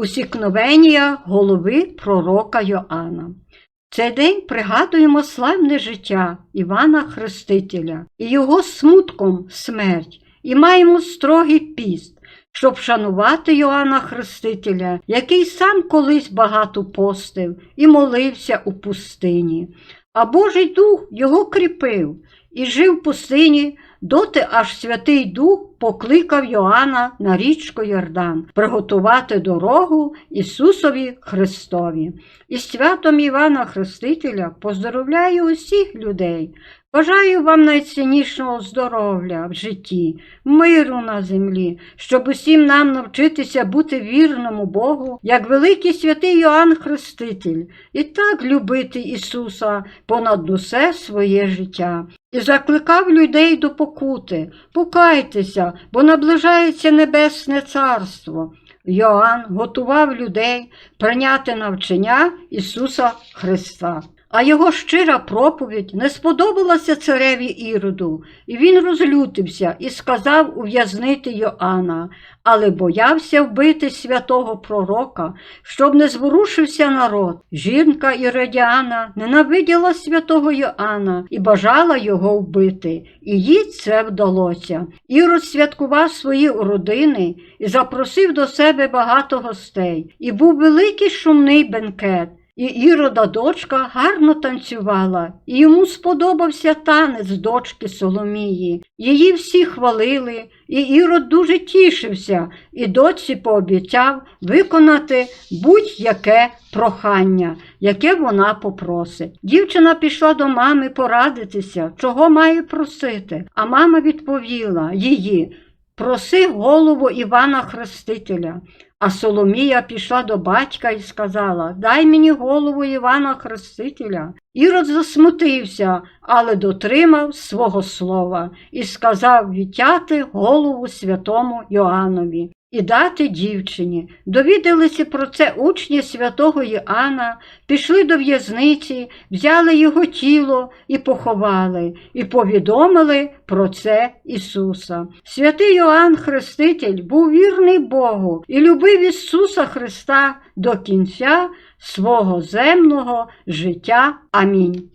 Усікновення голови пророка Йоанна. Цей день пригадуємо славне життя Івана Хрестителя і його смутком смерть, і маємо строгий піст, щоб шанувати Йоанна Хрестителя, який сам колись багато постив і молився у пустині. А Божий Дух його кріпив і жив в пустині, доти аж Святий Дух покликав Йоанна на річку Йордан приготувати дорогу Ісусові Христові. І святом Івана Хрестителя поздоровляю усіх людей. Бажаю вам найціннішого здоров'я в житті, миру на землі, щоб усім нам навчитися бути вірному Богу, як великий святий Йоанн Хреститель, і так любити Ісуса понад усе своє життя. І закликав людей до покути, покайтеся, бо наближається Небесне Царство. Йоанн готував людей прийняти навчання Ісуса Христа. А його щира проповідь не сподобалася цареві Іроду, і він розлютився і сказав ув'язнити Йоанна, але боявся вбити святого пророка, щоб не зворушився народ. Жінка Іродіана ненавиділа святого Йоанна і бажала його вбити, і їй це вдалося. Ірод святкував свої родини і запросив до себе багато гостей, і був великий шумний бенкет. І Ірода дочка гарно танцювала, і йому сподобався танець дочки Соломії. Її всі хвалили, і Ірод дуже тішився, і дочці пообіцяв виконати будь-яке прохання, яке вона попросить. Дівчина пішла до мами порадитися, чого має просити, а мама відповіла її. Проси голову Івана Хрестителя. А Соломія пішла до батька і сказала Дай мені голову Івана Хрестителя. Ірод засмутився, але дотримав свого слова і сказав відтяти голову святому Йоаннові і дати дівчині. Довідалися про це учні святого Іоанна, пішли до в'язниці, взяли його тіло і поховали, і повідомили про це Ісуса. Святий Йоанн Хреститель був вірний Богу і любив Ісуса Христа до кінця свого земного життя. Амінь.